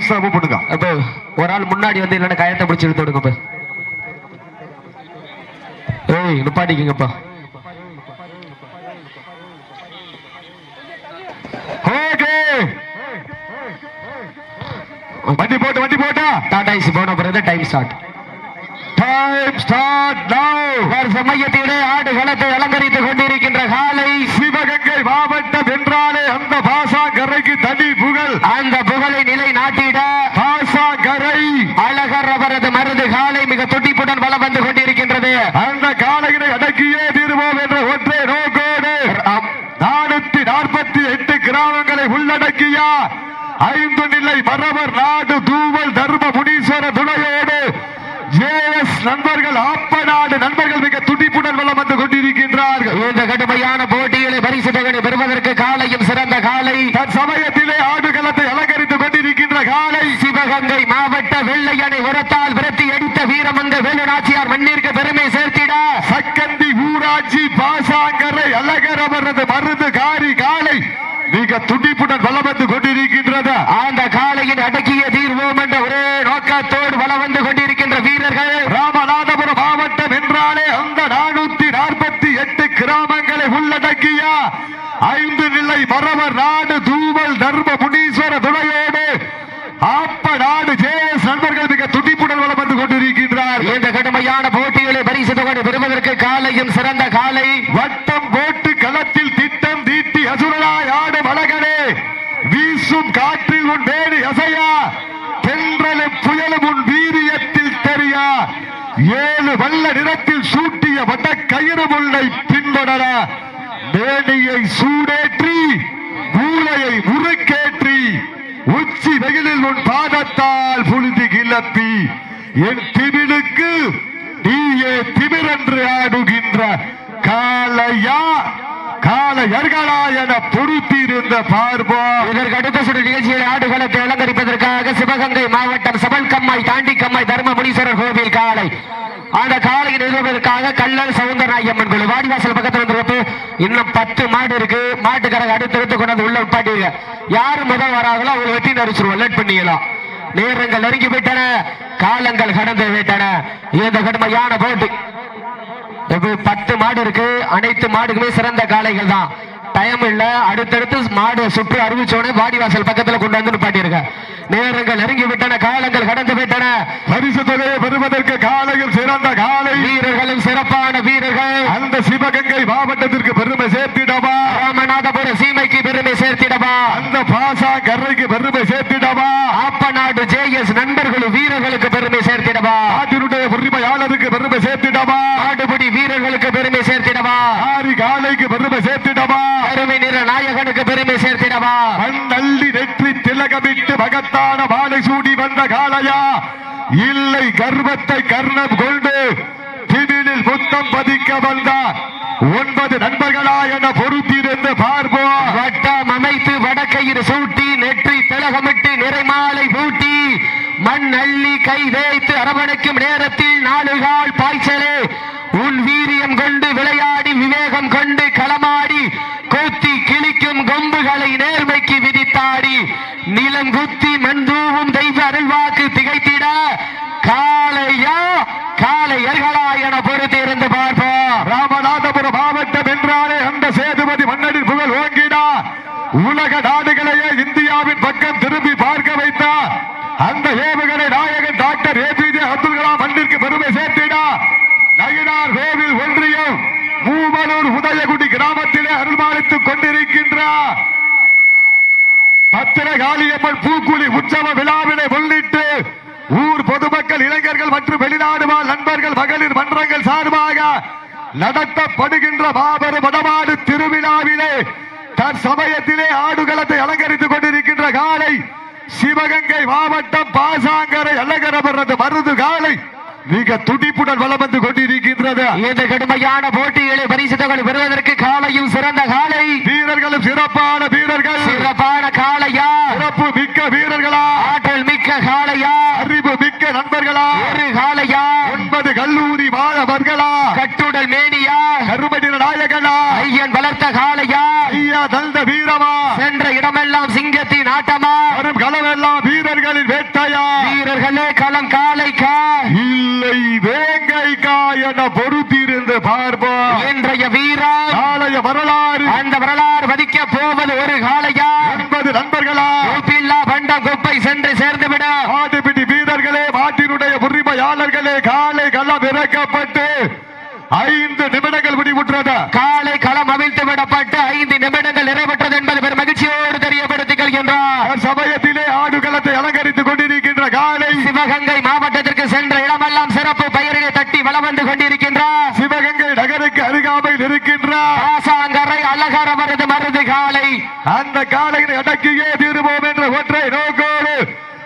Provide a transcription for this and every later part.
நைஸா மூவ் பண்ணுங்க அப்போ ஒரு ஆள் முன்னாடி வந்து இல்லைன்னா கயத்தை பிடிச்சி இழுத்து விடுங்கப்பா. ஏய் நிப்பாட்டிக்கிங்கப்பா. ஓகே. வண்டி போட்டு வண்டி போட்டா. டாடா ஐசி போன பிறகு டைம் ஸ்டார்ட். டைம் ஸ்டார்ட் நவ சமயத்திலே ஆடு களத்தை அலங்கரித்துக் கொண்டிருக்கின்ற காலை சிவகங்கை மாவட்டம் என்றாலே அந்த பாசாங்கரைக்கு தனி புகழ். அந்த புகழை நிலை நாட்டிட பாசாங்கரை அழகர் அவரது மருது காலை மிக துடிப்புடன் வலம் வந்து கொண்டிருக்கின்றது. அந்த காலையினை அடக்கியே தீருவோம் என்ற ஒற்றை நோக்கோடு. நானூத்தி நாற்பத்தி எட்டு கிராமங்களை உள்ளடக்கிய ஐந்து நிலை மரவர் நாடு தூவல் தர்ம முனீஸ்வர துணையோடு ஜேஎஸ் நண்பர்கள் ஆப்ப நாடு நண்பர்கள் மிக துடிப்புடன் வளம் வந்து கொண்டிருக்கின்றார்கள். இந்த கடுமையான போட்டிகளை பரிசு தொகை பெறுவதற்கு காலையும் சிறந்த காலை. தற்சமயத்திலே ஆடுகளத்தை அலங்கரித்துக் கொண்டிருக்கின்ற காலை. சிவகங்கை மாவட்ட வெள்ளையணை உரத்தால் விரட்டி அடித்த வீரமங்க வேலுநாச்சியார் மண்ணிற்கு பெருமை சேர்த்திட. சக்கந்தி ஊராட்சி பாசாங்கரை அழகர் அவரது மருது காரி காலை. மிக துடிப்புடன் வளம் வந்து கொண்டிருக்கின்றது. அந்த காலையின் அடக்கிய தீர்வோம் என்ற ஒரே நோக்கத்தோடு வலம் வந்து கொண்டிருக்கின்ற வீரர்கள் ராமநாதபுரம் மாவட்டம் என்றாலே அந்த நானூத்தி நாற்பத்தி எட்டு கிராமங்களை உள்ளடக்கிய ஐந்து நிலை மரவர் நாடு தூவல் தர்ம முனீஸ்வர துணையோடு ஆப்ப நாடு ஜேஎஸ் நண்பர்கள் மிக துடிப்புடன் வளம் வந்து கொண்டிருக்கின்றார்கள் இந்த கடுமையான போட்டிகளை பரிசு தொகை பெறுவதற்கு காலையும் சிறந்த காலை வட்டம் போட்டு களத்தில் திட்டம் தீட்டி அசுரனாய் ஆடும் அழகனே வீசும் காற்றில் உன் வேடு அசையா தென்றலும் புயலும் உன் வீரியத்தில் தெரியா ஏழு வல்ல நிறத்தில் சூட்டிய வட்ட கயிறு முல்லை பின்தொடர மேனியை சூடேற்றி மூளையை முறுக்கேற்றி உச்சி வெயிலில் உன் பாதத்தால் புழுதி கிளப்பி என் திமிழுக்கு நீயே திமிரென்று ஆடுகின்ற கால காளையர்களா என பொறுத்திருந்த பார்ப்போம் இதற்கு அடுத்த சுற்று நிகழ்ச்சியில் ஆடுகளத்தை அலங்கரிப்பதற்காக சிவகங்கை மாவட்டம் சபல் கம்மாய் தாண்டி கம்மாய் தர்ம முனீஸ்வரர் கோவில் காலை. அந்த காலை நிறுவுவதற்காக கல்லர் சவுந்தரநாயம்மன் கோயில். வாடிவாசல் பக்கத்தில் வந்து இன்னும் பத்து மாடு இருக்கு. மாட்டுக்காரங்க அடுத்தடுத்து கொண்டு வந்து உள்ள உட்பாட்டிருக்க யாரு முதல் வராங்களோ அவங்க வெட்டி நடிச்சிருவோம் லேட் பண்ணிக்கலாம் நேரங்கள் நெருங்கி விட்டன காலங்கள் கடந்து விட்டன இந்த கடுமையான போட்டி. இப்போ பத்து மாடு இருக்கு. அனைத்து மாடுகளுமே சிறந்த காளைகள் தான். டைம் இல்ல. அடுத்தடுத்து மாடு சுற்று அறிவிச்சோடனே வாடிவாசல் பக்கத்துல கொண்டு வந்து நிப்பாட்டிருக்க நேரங்கள் நெருங்கி விட்டன. காலங்கள் கடந்து விட்டன. பரிசு தொகையை பெறுவதற்கு காலையில் சிறந்த காலை வீரர்களும் சிறப்பான வீரர்கள். அந்த சிவகங்கை மாவட்டத்திற்கு பெருமை சேர்த்திடவா? ராமநாதபுர சீமைக்கு பெருமை சேர்த்திடவா? அந்த பாசா கரைக்கு பெருமை சேர்த்திடவா? ஆப்பநாடு ஜேஎஸ் நண்பர்கள் வீரர்களுக்கு பெருமை சேர்த்திடவா? நாட்டினுடைய உரிமையாளருக்கு பெருமை சேர்த்திடவா? ஆடுபடி வீரர்களுக்கு பெருமை சேர்த்திடவா? ஆரி காலைக்கு பெருமை சேர்த்திடவா? கருமை நிற நாயகனுக்கு பெருமை சேர்த்திடவா? மண்ணள்ளி நெற்றி திலகமிட்டு மகத்தான மாலை சூடி வந்த காளையா? இல்லை கர்வத்தை கர்ணம் கொண்டு திமிழில் முத்தம் பதிக்க வந்தார். ஒன்பது நண்பர்களா என பொறுத்திருந்து பார்ப்போம். வட்டம் அமைத்து வடக்கையில் சூட்டி நெற்றி திலகமிட்டு நிறைமாலை பூட்டி மண் அள்ளி கை வேய்த்து அரவணைக்கும் நேரத்தில் நாலுகால் பாய்ச்சலே. உன் வீரியம் கொண்டு விளையாடி விவேகம் கொண்டு களமாடி கொத்தி கிழிக்கும் கொம்புகளை நேர்மைக்கு விதித்தாடி நிலம் குத்தி மண்தூவும் தெய்வ அருள்வாக்கு திகைத்திட காலையா காலையர்களா என பொறுத்திருந்து பார்ப்போம். ராமநாதபுரம் மாவட்டம் என்றாலே அந்த சேதுபதி மன்னரின் புகழ் ஓங்கினார் உலக நாடுகளையே இந்தியாவின் பக்கம் திரும்பி பார்க்க வைத்தார் அந்த ஏவுகணை நாயகன் டாக்டர் ஏபிஜே அப்துல் கலாம் மண்ணிற்கு பெருமை சேர்த்தினார் நயினார் கோவில் ஒன்றியம் மூவலூர் உதயகுடி கிராமத்திலே அருள்பாலித்துக் கொண்டிருக்கின்றார் பத்திரகாளியம்மன் பூக்குழி உற்சவ விழாவினை முன்னிட்டு ஊர் பொதுமக்கள் இளைஞர்கள் மற்றும் வெளிநாடு வாழ் நண்பர்கள் மகளிர் மன்றங்கள் சார்பாக நடத்தப்படுகின்ற மாபெரும் வடமாடு திருவிழாவிலே தற்சமயத்திலே ஆடுகளத்தை அலங்கரித்துக் கொண்டிருக்கின்ற காலை சிவகங்கை மாவட்டம் பாசாங்கரை அலங்கரவரது மருது காலை மிக துடிப்புடன் வலம் வந்து கொண்டிருக்கின்றது. இந்த கடுமையான போட்டிகளை பரிசு தொகை பெறுவதற்கு காலையும் சிறந்த காலை. வீரர்களும் சிறப்பான வீரர்கள். சிறப்பான காளையா சிறப்பு மிக்க வீரர்களா ஆற்றல் மிக்க காளையா அறிவு மிக்க நண்பர்களா ஒரு காளையா ஒன்பது கல்லூரி மாணவர்களா கட்டுடல் மேனியா கருமடின நாயகனா ஐயன் வளர்த்த காளையா ஐயா தந்த வீரமா சென்ற இடமெல்லாம் சிங்கத்தின் ஆட்டமா வரும் களமெல்லாம் வீரர்களின் வேட்டையா வீரர்களே களம் காலைக்கா இல்லை வேங்கைக்கா என பொறுத்திருந்து பார்ப்போம் இன்றைய வீரா நாளைய வரலாறு அந்த வரலாறு வதிக்க போவது ஒரு காளையா என்பது நண்பர்களா உப்பில்லா பண்டம் சேர்ந்துவிட. மாட்டுப்பிடி வீரர்களே மாட்டினுடைய உரிமையாளர்களே காலை களம் இறக்கப்பட்டு ஐந்து நிமிடங்கள் முடிவுற்றது. காலை களம் அவிழ்த்து விடப்பட்டு ஐந்து நிமிடங்கள் நிறைவேற்றது என்பது பெரும் மகிழ்ச்சியோடு தெரியப்படுத்திக் கொள்கின்றார். சமயத்திலே ஆடுகளத்தை அலங்கரித்துக் கொண்டிருக்கின்ற காலை சிவகங்கை மாவட்டத்திற்கு சென்ற இடமெல்லாம் சிறப்பு பெயரிலே தட்டி வலம் வந்து கொண்டிருக்கின்றார். சிவகங்கை நகருக்கு அருகாமையில் இருக்கின்ற ஆசாங்கரை அழகர் அவரது மருது காலை. அந்த காலையை அடக்கியே தீருவோம் என்ற ஒற்றை நோக்கோடு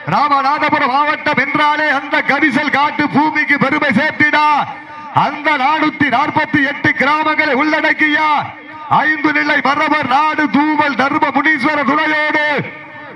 ராமநாதபுரம் மாவட்டம் என்றாலே அந்த கரிசல் காட்டு பூமிக்கு பெருமை சேர்த்திடா. அந்த நானூத்தி நாற்பத்தி எட்டு கிராமங்களை உள்ளடக்கிய. ஐந்து நிலை மரபர் நாடு தூவல் தர்ம முனீஸ்வர துணையோடு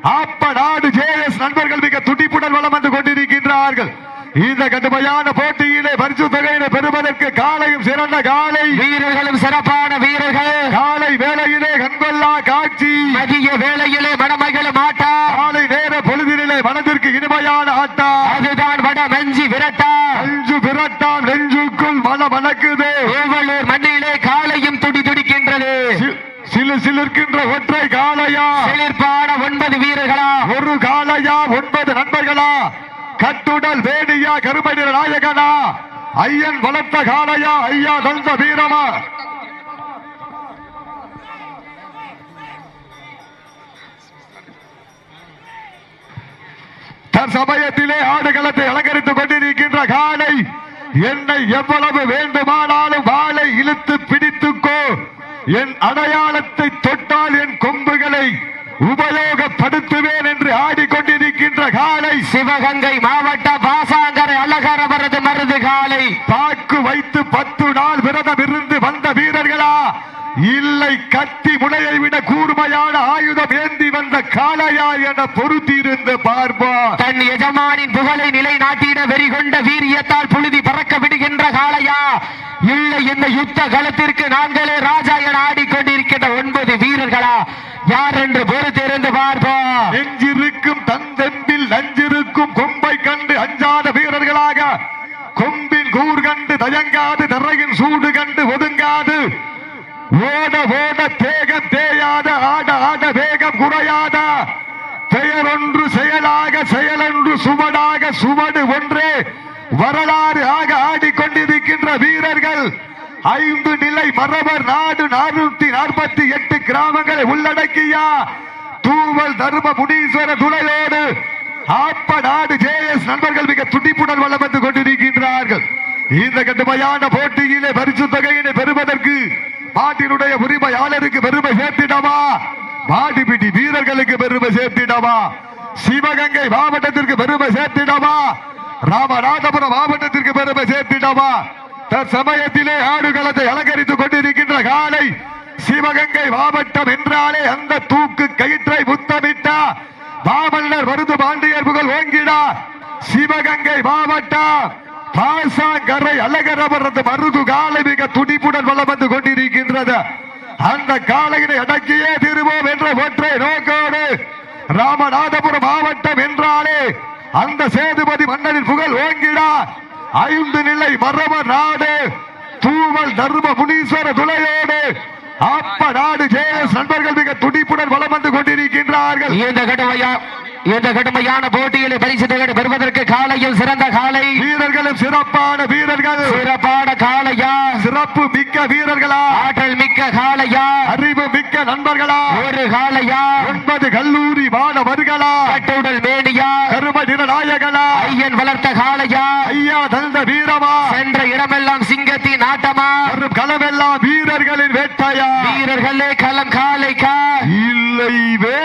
ஆப்ப நாடு ஜேஎஸ் நண்பர்கள் மிக துடிப்புடன் வளம் வந்து கொண்டிருக்கின்றார்கள். இந்த கடுமையான போட்டியிலே பரிசு தொகையினை பெறுவதற்கு காலையும் சிறந்த காலை. வீரர்களும் சிறப்பான வீரர்கள். காலை வேளையிலே கண்கொள்ளா காட்சி. மதிய வேளையிலே மணமகளும் ஆட்டா. காலை நேர பொழுதினிலே மனதிற்கு இனிமையான ஆட்டா. அதுதான் வட மெஞ்சி விரட்டா. அஞ்சு விரட்டாம் நெஞ்சுக்குள் மன மணக்குது. ஓவலூர் மண்ணிலே காலையும் துடி துடிக்கின்றது. சிலு சிலிர்க்கின்ற ஒற்றை காளையா? சிலிர்ப்பான ஒன்பது வீரர்களா? ஒரு காளையா? ஒன்பது நண்பர்களா? கட்டுடல் வேணியா கருமடிர நாயகனா? ஐயன் வளர்த்த காளையா? ஐயா தந்த வீரமா? தற்சமயத்திலே ஆடுகளத்தை அலங்கரித்துக் கொண்டிருக்கின்ற காலை என்னை எவ்வளவு வேண்டுமானாலும் வாளை இழுத்து பிடித்துக்கோ. என் அடையாளத்தை தொட்டால் என் கொம்புகளை உபயோகப்படுத்துவேன் என்று ஆடிக்கொண்டிருக்கின்ற காலை சிவகங்கை மாவட்ட பாசாங்கரை அழகர் அவரது மருது காலை. பாக்கு வைத்து பத்து நாள் விரதம் இருந்து வந்த வீரர்களா? இல்லை கத்தி முனையை விட கூர்மையான ஆயுதம் ஏந்தி வந்த காளையா என பொருத்தியிருந்து பார்ப்போம் தன் எஜமானின் புகழை நிலைநாட்டிட வெறிகொண்ட வீரியத்தால் புழுதி பறக்க விடுகின்ற காளையா? இல்லை இந்த யுத்த களத்திற்கு நாங்களே ராஜா என ஆடிக்கொண்டிருக்கின்ற ஒன்பது வீரர்களா? யார் என்று பொறுத்திருந்து பார்ப்போம். நெஞ்சிருக்கும் தந்தெம்பில் நஞ்சிருக்கும் கொம்பை கண்டு அஞ்சாத வீரர்களாக கொம்பின் கூர் கண்டு தயங்காது தரையின் சூடு கண்டு ஒதுங்காது. ஓட ஓட தேகம் தேயாத ஆட ஆட வேகம் குறையாத. பெயரொன்று செயலாக செயலொன்று சுவடாக சுவடு ஒன்றே வரலாறு ஆக ஆடிக்கொண்டிருக்கின்ற வீரர்கள் ஐந்து நிலை மரபர் நாடு நானூத்தி நாற்பத்தி எட்டு கிராமங்களை உள்ளடக்கிய தூவல் தர்ம முனீஸ்வர துணையோடு ஆப்ப நாடு ஜேஎஸ் நண்பர்கள் மிக துடிப்புடன் வளம் வந்து கொண்டிருக்கின்றார்கள். இந்த கடுமையான போட்டியிலே பரிசு தொகையினை பெறுவதற்கு பாட்டினுடைய உரிமையாளருக்கு பெருமை சேர்த்திடவா? மாடிபிடி வீரர்களுக்கு பெருமை சேர்த்திடவா? சிவகங்கை மாவட்டத்திற்கு பெருமை சேர்த்திடவா? ராமநாதபுரம் மாவட்டத்திற்கு பெருமை சேர்த்திடவா? தற்சமயத்திலே ஆடுகளத்தை அலங்கரித்துக் கொண்டிருக்கின்ற காலை சிவகங்கை மாவட்டம் என்றாலே அந்த தூக்கு கயிற்றை முத்தமிட்டா மாமல்லர் மருந்து பாண்டியர் புகழ் ஓங்கிடா. சிவகங்கை மாவட்டம் பாசாங்கரை அழகரவரது மருது காலை மிக துடிப்புடன் வளம் வந்து கொண்டிருக்கின்றது. அந்த காலையினை அடக்கியே திருவோம் என்ற ஒற்றை நோக்கோடு ராமநாதபுரம் மாவட்டம் என்றாலே அந்த சேதுபதி மன்னரின் புகழ் ஓங்கிடா. ஐந்து நிலை மரப நாடு. தூவல் தர்ம முனீஸ்வர துளையோடு அப்ப நாடு ஜேஎஸ் நண்பர்கள் மிக துடிப்புடன் வளம் வந்து கொண்டிருக்கின்றார்கள். இந்த கடுமையா இந்த கடுமையான போட்டியில் பரிசு தொகை பெறுவதற்கு காலையில் சிறந்த காலை. வீரர்களும் சிறப்பான வீரர்கள். சிறப்பான காளையா சிறப்பு மிக்க வீரர்களா? ஆற்றல் மிக்க காளையா அறிவு மிக்க நண்பர்களா? ஒரு காளையா ஒன்பது கல்லூரி மாணவர்களா? கட்டுடல் மேனியா? கரும நாயகனா ஐயன் வளர்த்த காளையா ஐயா தந்த வீரமா? சென்ற இடமெல்லாம் சிங்கத்தின் ஆட்டமா? களமெல்லாம் வீரர்களின் வேட்டையா? வீரர்களே களம் காளைக்கா இல்லை வேங்கைக்கா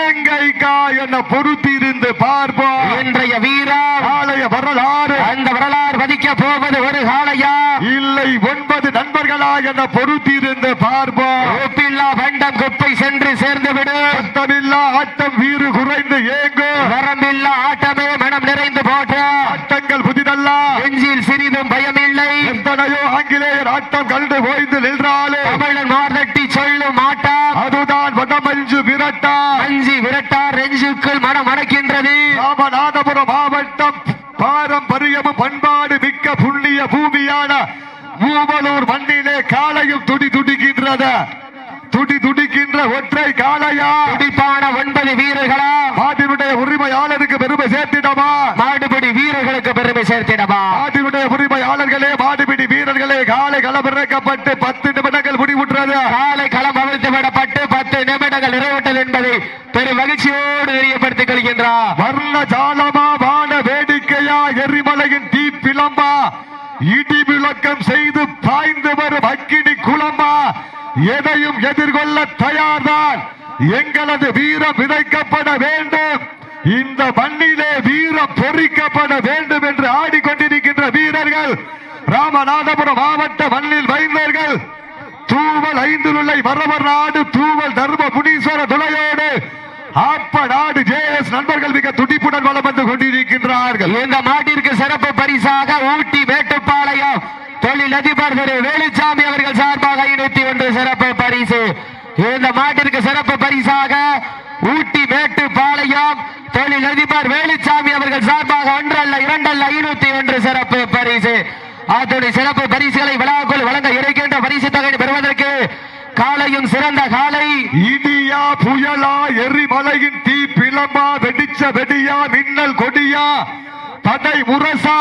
என பொறுத்திருந்து பார்ப்போம். இன்றைய வீரா ஆலய வரலாறு. அந்த வரலாறு வதிக்க போவது ஒரு காளையா? இல்லை ஒன்பது நண்பர்களா என பொறுத்திருந்து பார்ப்போம். ஒப்பில்லா வண்டம் குப்பை சென்று சேர்ந்து விடு. சத்தமில்லா ஆட்டம் வீறு குறைந்து ஏங்கும் வரம்பில்லா ஆட்டமே மனம் நிறைந்து போட்ட ஆட்டங்கள் புதிதல்ல. நெஞ்சில் சிறிதும் பயமில்லை. எத்தனையோ ஆங்கிலேயர் ஆட்டம் கண்டு ஓய்ந்து நின்றாலும் தமிழன் மார்தட்டி விரட்டா. அஞ்சி விரட்டார் நெஞ்சுக்குள் மனம் அடக்கின்றது. ராமநாதபுரம் மாவட்டம் பாரம்பரியமும் பண்பாடு மிக்க புண்ணிய பூமியான மூவலூர் மண்ணிலே காலையும் துடி துடிக்கின்றது. துடி துடிக்கின்ற ஒற்றை காளையா? துடிப்பான ஒன்பது வீரர்களா? நாட்டினுடைய உரிமையாளருக்கு பெருமை சேர்த்திடமா மாடுபிடி வீரர்களுக்கு பெருமை சேர்த்திடவா? நாட்டினுடைய உரிமையாளர்களே மாடுபிடி வீரர்களே காலை களமிறக்கப்பட்டு பத்து நிமிடங்கள் முடிவுற்றது. காலை களம் அவிழ்த்து விடப்பட்டு பத்து நிமிடங்கள் நிறைவேற்றது என்பதை பெரும் மகிழ்ச்சியோடு தெரியப்படுத்திக் கொள்கின்றார். வர்ண ஜாலமா வான வேடிக்கையா எரிமலையின் தீ பிளம்பா இடி விளக்கம் செய்து பாய்ந்து வரும் அக்கினி குளம்பா எதையும் எதிர்கொள்ள தயார்தான். எங்களது வீரம் விதைக்கப்பட வேண்டும். இந்த மண்ணிலே வீரம் பொறிக்கப்பட வேண்டும் என்று ஆடிக்கொண்டிருக்கின்ற வீரர்கள் ராமநாதபுரம் மாவட்ட மண்ணில் வைந்தர்கள் தூவல் ஐந்துருளை வரவர் நாடு தூவல் தர்ம புனீஸ்வர துணையோடு ஆப்ப நாடு ஜேஎஸ் நண்பர்கள் மிக துடிப்புடன் வளம் வந்து கொண்டிருக்கின்றார்கள். எங்க மாட்டிற்கு சிறப்பு பரிசாக மேட்டுப்பாளையம் தொழிலதிபர் திரு வேலுச்சாமி அவர்கள் சார்பாக ஐநூத்தி ஒன்று சிறப்பு பரிசு. இந்த மாட்டிற்கு சிறப்பு பரிசாக ஊட்டி மேட்டுப்பாளையம் தொழிலதிபர் வேலுச்சாமி அவர்கள் சார்பாக ஒன்றல்ல இரண்டல்ல ஐநூத்தி ஒன்று சிறப்பு பரிசு. அத்துடைய சிறப்பு பரிசுகளை விழாக்குள் வழங்க இருக்கின்ற பரிசு தொகை பெறுவதற்கு காலையும் சிறந்த காலை. இடியா புயலா எரிமலையின் தீ பிளம்பா வெடிச்ச வெடியா மின்னல் கொடியா தடை முரசா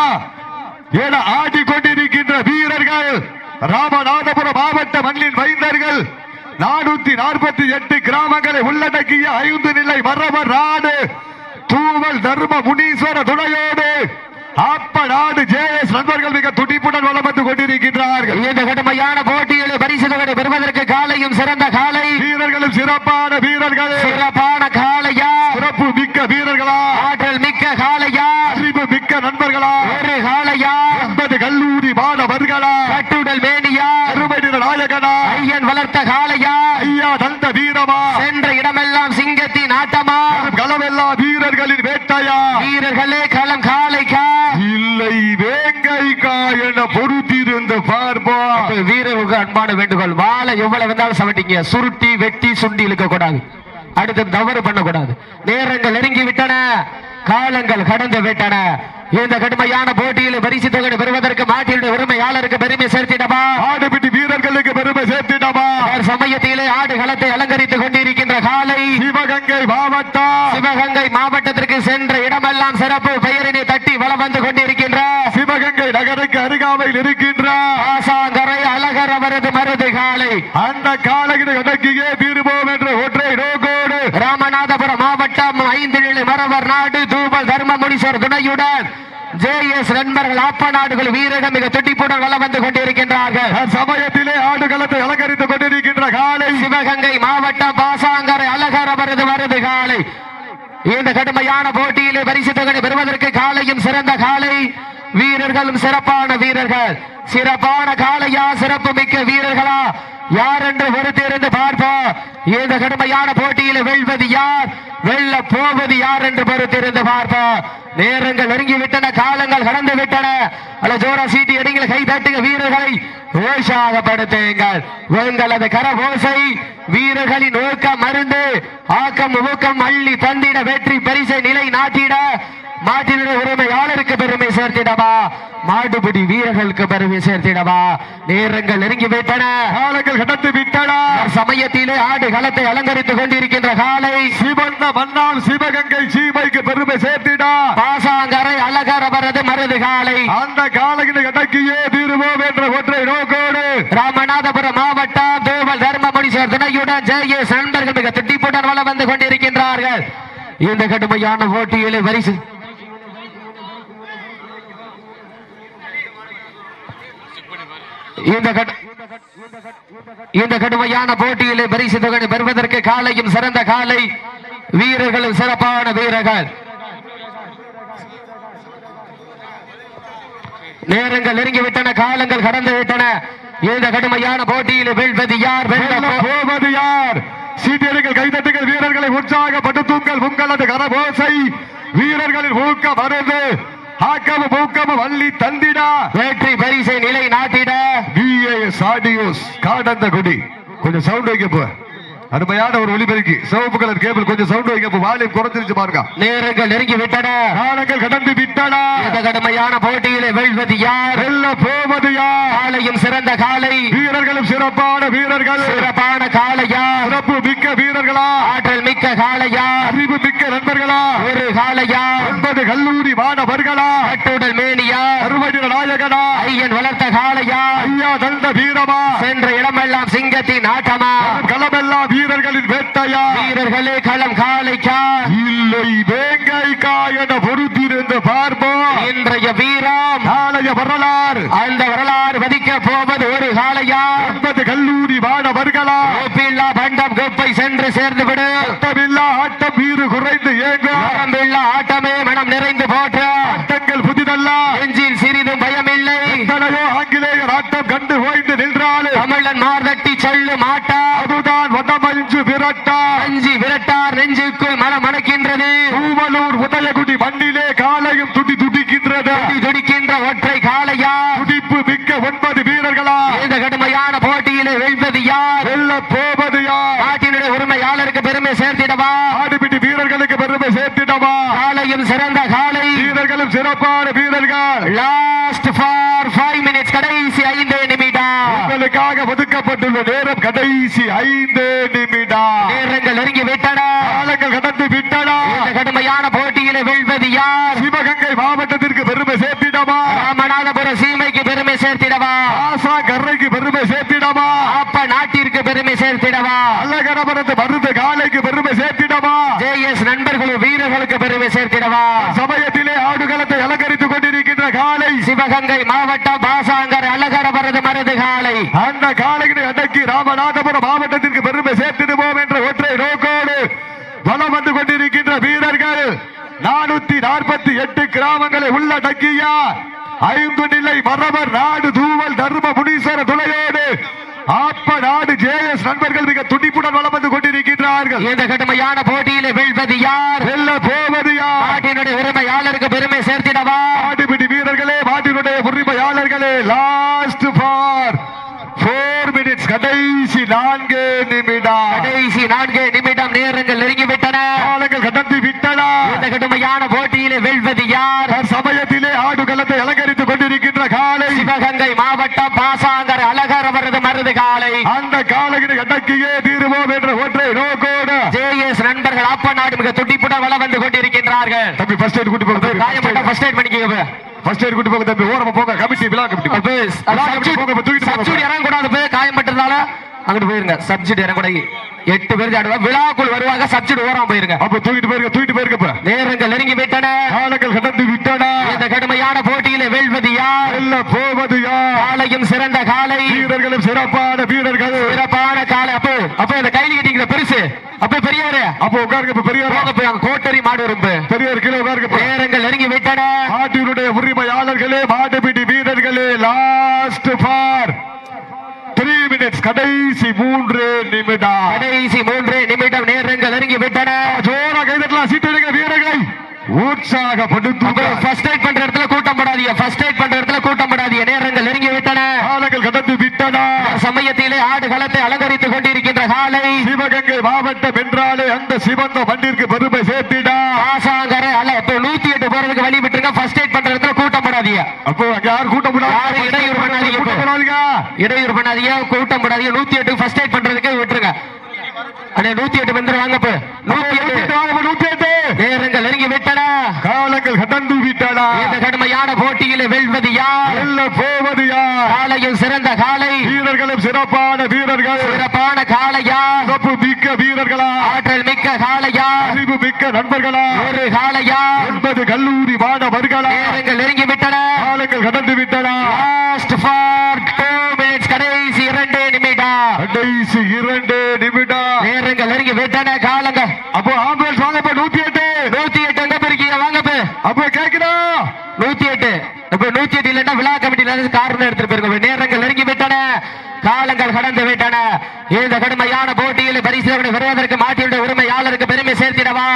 என ஆடிக்கொண்டிருக்கின்ற வீரர்கள் ராமநாதபுரம் மாவட்ட மண்ணின் வைந்தர்கள் நானூத்தி நாற்பத்தி எட்டு கிராமங்களை உள்ளடக்கிய ஐந்து நிலை மரபர் நாடு. தூவல் தர்ம முனீஸ்வர துணையோடு ஆப்ப நாடு ஜேஎஸ் நண்பர்கள் மிக துடிப்புடன் வளம் வந்து கொண்டிருக்கின்றார்கள். இந்த கடுமையான போட்டியில் பரிசு தொகை பெறுவதற்கு காலையும் சிறந்த காலை. வீரர்களும் சிறப்பான வீரர்கள். சிறப்பான காளையா. சிறப்பு மிக்க வீரர்களா. ஆற்றல் மிக்க காளையா. அறிவு மிக்க நண்பர்களா. ஒரு காளையா. ஒன்பது கல்லூரி மாணவர்களா. கட்டுடல் மேனியா. அருமையின நாயகனா. ஐயன் வளர்த்த காளையா. ஐயா தந்த வீரமா. சென்ற இடமெல்லாம் சிங்கத்தின் ஆட்டமா களமெல்லா வீரர்களின் வேட்டையா? வீரர்களே களம் காளைக்கா. இல்லை வேங்கைக்கா என பொறுத்திருந்து பார்ப்போம் வீரருக்கு அன்பான வேண்டுகோள் வாழை எவ்வளவு வந்தாலும் சமட்டிங்க. சுருட்டி வெட்டி சுண்டி இழுக்க கூடாது அடுத்து தவறு பண்ணக்கூடாது. நேரங்கள் நெருங்கி விட்டன காலங்கள் கடந்து விட்டன. இந்த கடுமையான போட்டியில் பரிசு தொகை பெறுவதற்கு மாட்டினுடைய உரிமையாளருக்கு பெருமை சேர்த்திடவா? ஆடுபிடி வீரர்களுக்கு பெருமை சேர்த்திடமா சமயத்திலே ஆடு களத்தை அலங்கரித்துக் கொண்டிருக்கின்ற காலை சிவகங்கை மாவட்டம். சிவகங்கை மாவட்டத்திற்கு சென்ற இடமெல்லாம் சிறப்பு பெயரினை தட்டி வலம் வந்து கொண்டிருக்கின்ற சிவகங்கை நகருக்கு அருகாமையில் இருக்கின்ற ஆசாங்கரை அழகர் அவரது மருது காலை. அந்த காலையில் அடக்கியே தீருவோம் என்ற ஒற்றை ராமநாதபுரம் மாவட்டம் ஐந்து நிலை மரவர் நாடு தூபல் தர்மமுனீஸ்வர் துணையுடன் ஜே எஸ் நண்பர்கள் ஆப்ப நாடுகள் வீரர்கள் மிக துடிப்புடன் வலம் வந்து கொண்டிருக்கின்றார்கள். சமயத்திலே ஆடுகளத்தை அலங்கரித்துக் கொண்டிருக்கின்ற காலை சிவகங்கை மாவட்டம் பாசாங்கரை அழகர் அவரது மருது காலை. இந்த கடுமையான போட்டியிலே பரிசு தொகை பெறுவதற்கு காலையும் சிறந்த காலை. வீரர்களும் சிறப்பான வீரர்கள். சிறப்பான காலையா சிறப்பு மிக்க வீரர்களா? யார் என்று பொறுத்திருந்து பார்ப்போம். இந்த கடுமையான போட்டியில் வெல்வது யார்? வெல்ல போவது யார் என்று பொறுத்திருந்து பார்ப்போம். நேரங்கள் நெருங்கி விட்டன காலங்கள் கடந்து விட்டன அல்ல ஜோரா சீட்டி அடிங்களை கை தட்டுங்க வீரர்களை. உற்சாகப்படுத்துங்கள் உங்களது கரகோசை வீரர்களின் ஊக்கம் மருந்து ஆக்கம் ஊக்கம் அள்ளி தந்திட வெற்றி பரிசை நிலை நாட்டிட மாட்டினுடைய உரிமையாளருக்கு பெருமை சேர்த்திடவா? மாடுபிடி வீரர்களுக்கு பெருமை சேர்த்திடவா? நேரங்கள் நெருங்கி விட்டன. காலங்கள் கடந்து விட்டன. சமயத்திலே ஆடு களத்தை அலங்கரித்துக் கொண்டிருக்கின்ற காலை. சிவந்த மன்னால் சிவகங்கை சீமைக்கு பெருமை சேர்த்திடா. பாசாங்கரை அழகர் அவரது மருது காலை. அந்த காலையில் அடக்கியே தீருவோம் என்ற ஒற்றை நோக்கோடு. ராமநாதபுரம் மாவட்டம் தூவல் தர்மமுனீஸ்வர் துணையுடன் ஜெயஸ் நண்பர்கள் மிக திட்டிப்புடன் வளம் வந்து கொண்டிருக்கின்றார்கள். இந்த கடுமையான போட்டியிலே பரிசு இந்த கடு- இந்த கடுமையான போட்டியிலே பரிசு தொகை பெறுவதற்கு காலையும் சிறந்த காலை. வீரர்களும் சிறப்பான வீரர்கள். நேரங்கள் நெருங்கி விட்டன காலங்கள் கடந்து விட்டன. இந்த கடுமையான போட்டியில் வெல்வது யார்? போவது யார்? சீட்டியர்கள் கைதட்டுங்கள் வீரர்களை உற்சாகப்படுத்துங்கள். உங்களது கரபோசை வீரர்களின் ஊக்கம் மருந்து ஆக்கமும் ஊக்கமும் வள்ளி தந்திடா. வெற்றி பரிசை நிலை காடந்த குடி. கொஞ்சம் சவுண்ட் வைக்க போ. அருமையான ஒரு ஒளிபெருக்கி சிவப்பு கலர் கேபிள் கொஞ்சம் சவுண்ட் வைங்க இப்ப வால்யூம் குறைஞ்சிருச்சு பாருங்க. நேரங்கள் நெருங்கி விட்டன. காலங்கள் கடந்து விட்டனா. இந்த கடுமையான போட்டியிலே வெல்வது யார்? வெல்ல போவது யார்? காலையும் சிறந்த காலை. வீரர்களும் சிறப்பான வீரர்கள். சிறப்பான காளையா சிறப்பு மிக்க வீரர்களா? ஆற்றல் மிக்க காளையா அறிவு மிக்க நண்பர்களா? ஒரு காளையா ஒன்பது கல்லூரி மாணவர்களா? கட்டுடல் மேனியா அறுவடை நாயகனா? ஐயன் வளர்த்த காளையா ஐயா தந்த வீரமா? சென்ற இடமெல்லாம் சிங்கத்தின் ஆட்டமா? களமெல்லாம் வீரர்களின் வேட்டையா? வீரர்களே களம் காளைக்கா இல்லை வேங்கைக்கா என பொறுத்திருந்து பார்ப்போம் இன்றைய வீரம். நாளைய வரலாறு. அந்த வரலாறு வதிக்க போவது ஒரு காளையா? ஒன்பது கல்லூரி மாணவர்களா? கோப்பில்லா பண்டம் கோப்பை சென்று சேர்ந்து விடு ஆட்டமில்லா ஆட்டம் வீறு குறைந்து ஏங்கும் வரம்பில்லா ஆட்டமே மனம் நிறைந்து போற்ற. ஆட்டங்கள் புதிதல்ல. நெஞ்சில் சிறிதும் பயமில்லை. எத்தனையோ ஆங்கிலேயர் ஆட்டம் கண்டு ஓய்ந்து நின்றாலும் தமிழன் மார்தட்டி சொல்லு மாட்டா அதுதான் வடமஞ்சு விரட்டா. அஞ்சி விரட்டார் நெஞ்சுக்குள் மனம் மணக்கின்றது. பூவலூர் உதயகுடி மண்ணிலே காலையும் துடி துடிக்கின்றது. துடி துடிக்கின்ற ஒற்றை காளையா? துடிப்பு மிக்க ஒன்பது வீரர்களா? இந்த கடுமையான போட்டியிலே வெல்வது யார்? வெல்ல போவது யார்? நாட்டினுடைய உரிமையாளருக்கு பெருமை சேர்த்திடவா? ஆடுபிடி வீரர்களுக்கு பெருமை சேர்த்திடவா? காலையும் சிறந்த காலை வீரர்களும் சிறப்பான வீரர்கள். லாஸ்ட் ஃபார் ஃபைவ் மினிட்ஸ் கடைசி ஐந்து நிமிடம். உங்களுக்காக ஒதுக்கப்பட்டுள்ள நேரம் கடைசி ஐந்து நிமிடம். நேரங்கள் நெருங்கி விட்டன. காலங்கள் கடந்து விட்டனா. இந்த கடுமையான போட்டியிலே வெல்வது யார்? சிவகங்கை மாவட்டத்திற்கு பெருமை சேர்த்திடமா ராமநாதபுர சீமைக்கு பெருமை சேர்த்திடவா? ஆசா கரைக்கு பெருமை சேர்த்திடமா அப்ப நாட்டிற்கு பெருமை சேர்த்திடவா? அல்லகரபரத்து மருந்து காலைக்கு பெருமை சேர்த்திடமா ஜேஎஸ் நண்பர்களும் வீரர்களுக்கு பெருமை சேர்த்திடவா? சமயத்திலே ஆடுகளத்தை அலங்கரித்துக் கொண்டிருக்கின்ற காலை சிவகங்கை மாவட்டம் பாசாங்கர் அழகரவரது மருது காலை அந்த காலையினை அடக்கி ராமநாதபுரம் மாவட்டத்திற்கு பெருமை சேர்த்திடுவோம் என்ற ஒற்றை நோக்கோடு வலம் வந்து கொண்டிருக்கின்ற வீரர்கள் நானூத்தி நாற்பத்தி எட்டு கிராமங்களை உள்ளடக்கிய ஐந்து நிலை மரபர் நாடு தூவல் தர்ம முனீஸ்வர துணையோடு ஆப்ப நாடு ஜேஎஸ் நண்பர்கள் மிக துடிப்புடன் வலம் வந்து கொண்டிருக்கின்றார்கள். இந்த கடுமையான போட்டியிலே வெல்வது யார்? வெல்ல போவது யார்? நாட்டினுடைய உரிமையாளருக்கு பெருமை சேர்த்திடவா? ஆடுபிடி வீரர்களே மாட்டினுடைய உரிமையாளர்களே லாஸ்ட் ஃபார் போர் மினிட்ஸ் கடைசி நான்கு நிமிடம். கடைசி நான்கு நிமிடம் நேரங்கள் நெருங்கிவிட்டன. காலங்கள் கடந்து விட்டன. இந்த கடுமையான போட்டியிலே வெல்வது யார்? சமயத்திலே ஆடுகளத்தை அலங்கரித்துக் கொண்டிருக்கின்ற காலை. சிவகங்கை மாவட்டம் பாசாங்கர் அழகரவரது மருது காலை. அந்த காலையினை அடக்கியே தீருவோம் என்ற ஒற்றை நோக்கோடு. ஜேஎஸ் நண்பர்கள் அப்ப நாடு மிக துடிப்புடன் வளம் வந்து கொண்டிருக்கின்றார்கள். தம்பி ஃபர்ஸ்ட் எய்ட் கூட்டி போங்க காயப்பட்ட ஃபர்ஸ்ட் எய்ட் பண்ணிக்கோங்க ஃபர்ஸ்ட் எய்ட் கூட்டி போங்க தம்பி ஓரமா போங்க. கமிட்டி விழா கமிட்டி. போங்க இப்ப தூக்கிட்டு சப்சிடி போங்க இறங்கக்கூடாது போய் காயப்பட்டதுனால அங்கிட்டு போயிருங்க. சப்சிடி இறங்கக்கூடாது. எட்டு பேர் ஆடுவா விழாக்குள் வருவாங்க சப்சிடி ஓரம் போயிருங்க. அப்ப தூக்கிட்டு போயிருங்க தூக்கிட்டு போயிருங்க இப்ப. நேரங்கள் நெருங்கி விட்டன. காலங்கள் கடந்து விட்டன. இந்த கடுமையான போட்டியிலே வெல்வது யார்? வெல்ல போவது யார்? காலையும் சிறந்த காலை. வீரர்களும் சிறப்பான வீரர்கள். சிறப்பான காலை. அப்போ அப்போ இந்த கைலி கட்டிக்கிற பெருசு. அப்போ பெரியவரே அப்ப உட்காருங்க இப்ப பெரியவர் போங்க போய் அங்க கோட்டரி மாடு பெரியவர் கீழே உட்காருங்க இப்ப. நேரங்கள் நெருங்கி விட்டன நாட்டினுடைய மாடுபிடி வீரர்களே லாஸ்ட் ஃபார் த்ரீ மினிட்ஸ் கடைசி மூன்று நிமிடம். கடைசி மூன்று நிமிடம் நேரங்கள் நெருங்கி விட்டன. ஜோரா கைதட்டலாம் சீட்டு வீரர்களை. உற்சாகப்படுத்துங்க ஃபர்ஸ்ட் எய்ட் பண்ற இடத்துல கூட்டம் போடாதீங்க. ஃபர்ஸ்ட் எய்ட் பண்ற இடத்துல கூட்டம் போடாதீங்க. நேரங்கள் நெருங்கி விட்டன. காலங்கள் கடந்து விட்டன. சமயத்திலே ஆடு களத்தை அலங்கரித்துக் கொண்டிருக்கின்ற காலை சிவகங்கை மாவட்டம் என்றாலே அந்த சிவந்த மண்ணிற்கு பெருமை சேர்த்திடா. பாசாங்கரை அல்ல நூத்தி எட்டு போறதுக்கு வழி விட்டுருங்க. ஃபர்ஸ்ட் எய்ட் பண்ற இடத்துல கூட்டம் போடாதீங்க. அப்போ யார் கூட்டம் போடாதீங்க. இடையூறு பண்ணாதீங்க. இடையூறு பண்ணாதீங்க. கூட்டம் போடாதீங்க. நூத்தி எட்டு ஃபர்ஸ்ட் எய்ட் பண்றதுக்கு விட்டுருங்க. அண்ணே நூத்தி எட்டு வந்து வாங்க இப்ப நூத்தி எட்டு. எட்டு வாங்க, நூத்தி எட்டு. நேரங்கள் நெருங்கி விட்டன காலங்கள் கடந்து விட்டன இந்த கடுமையான போட்டியிலே வெல்வது யார்? வெல்ல போவது யார்? காலையும் சிறந்த காலை. வீரர்களும் சிறப்பான வீரர்கள். சிறப்பான காளையா சிறப்பு மிக்க வீரர்களா? ஆற்றல் மிக்க காளையா அறிவு மிக்க நண்பர்களா? ஒரு காளையா ஒன்பது கல்லூரி மாணவர்களா? நேரங்கள் நெருங்கி விட்டன காலங்கள் கடந்து விட்டன லாஸ்ட் ஃபார் டூ கடைசி இரண்டு நிமிடம். கடைசி இரண்டு நிமிடம். நேரங்கள் நெருங்கி விட்டன காலங்க. அப்போ ஆம்புலன்ஸ் வாங்க இப்ப நூத்தி எட்டு. நூத்தி எட்டு எங்க போயிருக்கீங்க? வாங்க இப்ப அப்ப கேக்குதா? நூத்தி எட்டு. இப்ப நூத்தி எட்டு இல்லைன்னா விழா கமிட்டில இருந்து காரணம் எடுத்துட்டு போயிருக்கோம். நேரங்கள் நெருங்கி விட்டன காலங்கள் கடந்து விட்டன. இந்த கடுமையான போட்டியில் பரிசீலனை வருவதற்கு மாட்டியுடைய உரிமையாளருக்கு பெருமை சேர்த்திடவா?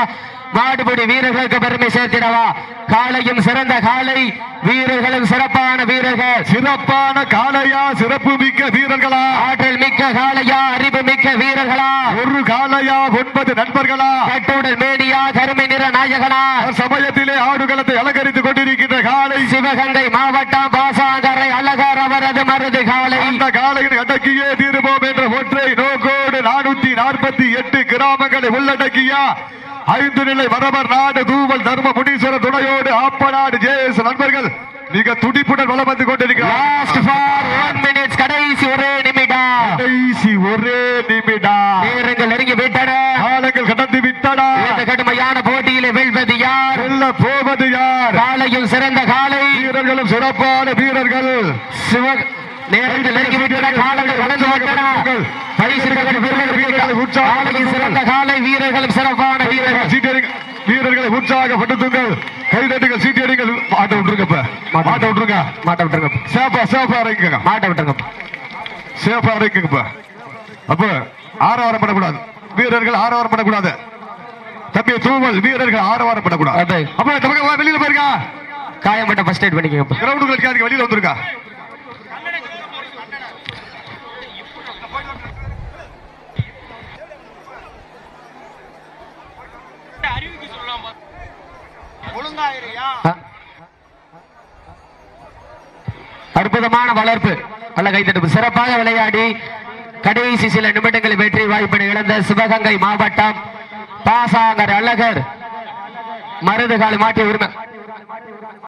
மாடுபிடி வீரர்களுக்கு பெருமை சேர்த்திடவா? காலையும் சிறந்த காலை வீரர்களும் சிறப்பான வீரர்கள். சிறப்பான காளையா சிறப்பு மிக்க வீரர்களா? ஆற்றல் மிக்க காளையா அறிவு மிக்க வீரர்களா? ஒரு காளையா ஒன்பது நண்பர்களா? கட்டுடல் மேனியா கருமை நிற நாயகனா? சமயத்திலே ஆடுகளத்தை அலங்கரித்துக் கொண்டிருக்கின்ற காளை. சிவகங்கை மாவட்டம் பாசாங்கரை அழகர் அவரது மருது காலை அந்த காளையின் அடக்கியே தீருவோம் என்ற ஒற்றை நோக்கோடு நானூத்தி நாற்பத்தி எட்டு கிராமங்களை உள்ளடக்கிய ஐந்து நிலை வரவர் நாடு தூவல் தர்ம முனீஸ்வர துணையோடு ஆப்பநாடு ஜேஎஸ் நண்பர்கள். மிக துடிப்புடன் வளம் வந்து கொண்டிருக்கிறார். கடைசி ஒரே நிமிடம். கடைசி ஒரே நிமிடம். நேரங்கள் நெருங்கி விட்டன. காலங்கள் கடந்து விட்டடா இந்த கடுமையான போட்டியிலே வெல்வது யார்? வெல்ல போவது யார்? காலையும் சிறந்த காலை. வீரர்களும் சிறப்பான வீரர்கள். சிவ நேரங்கள் நெருங்கி விட்டன காலங்கள் கடந்து விட்டன. பரிசுகள் வீரர்கள் காலையும் சிறந்த காலை வீரர்களும் சிறப்பான வீரர்கள். சீட்டியடிங்க வீரர்களை உற்சாகப்படுத்துங்கள். கைதட்டுங்கள் சீட்டியடிங்கள். மாட்ட விட்டுருங்க இப்ப மாட்ட விட்டுருங்க. மாட்ட விட்டுருங்க சேப்பா சேப்பா இறங்கிக்கங்க. மாட்ட விட்டுருங்க சேப்பா இறங்கிக்கங்க இப்ப அப்ப ஆரவாரம் பண்ணக்கூடாது. வீரர்கள் ஆரவாரம் பண்ணக்கூடாது. தம்பி தூவல் வீரர்கள் ஆரவாரம் பண்ணக்கூடாது. அப்ப வா, வெளியில போயிருங்க. காயம்பட்ட ஃபர்ஸ்ட் எய்ட் பண்ணிக்கங்க கிரவுண்டுகள் இருக்காதீங்க வெளியில வந்துருங்க. அற்புதமான வளர்ப்பு. நல்ல கைத்தடுப்பு சிறப்பாக விளையாடி கடைசி சில நிமிடங்களில் வெற்றி வாய்ப்பினை இழந்த சிவகங்கை மாவட்டம் பாசாங்கர் அழகர். மருதுகால் மாட்டிய உரிமை.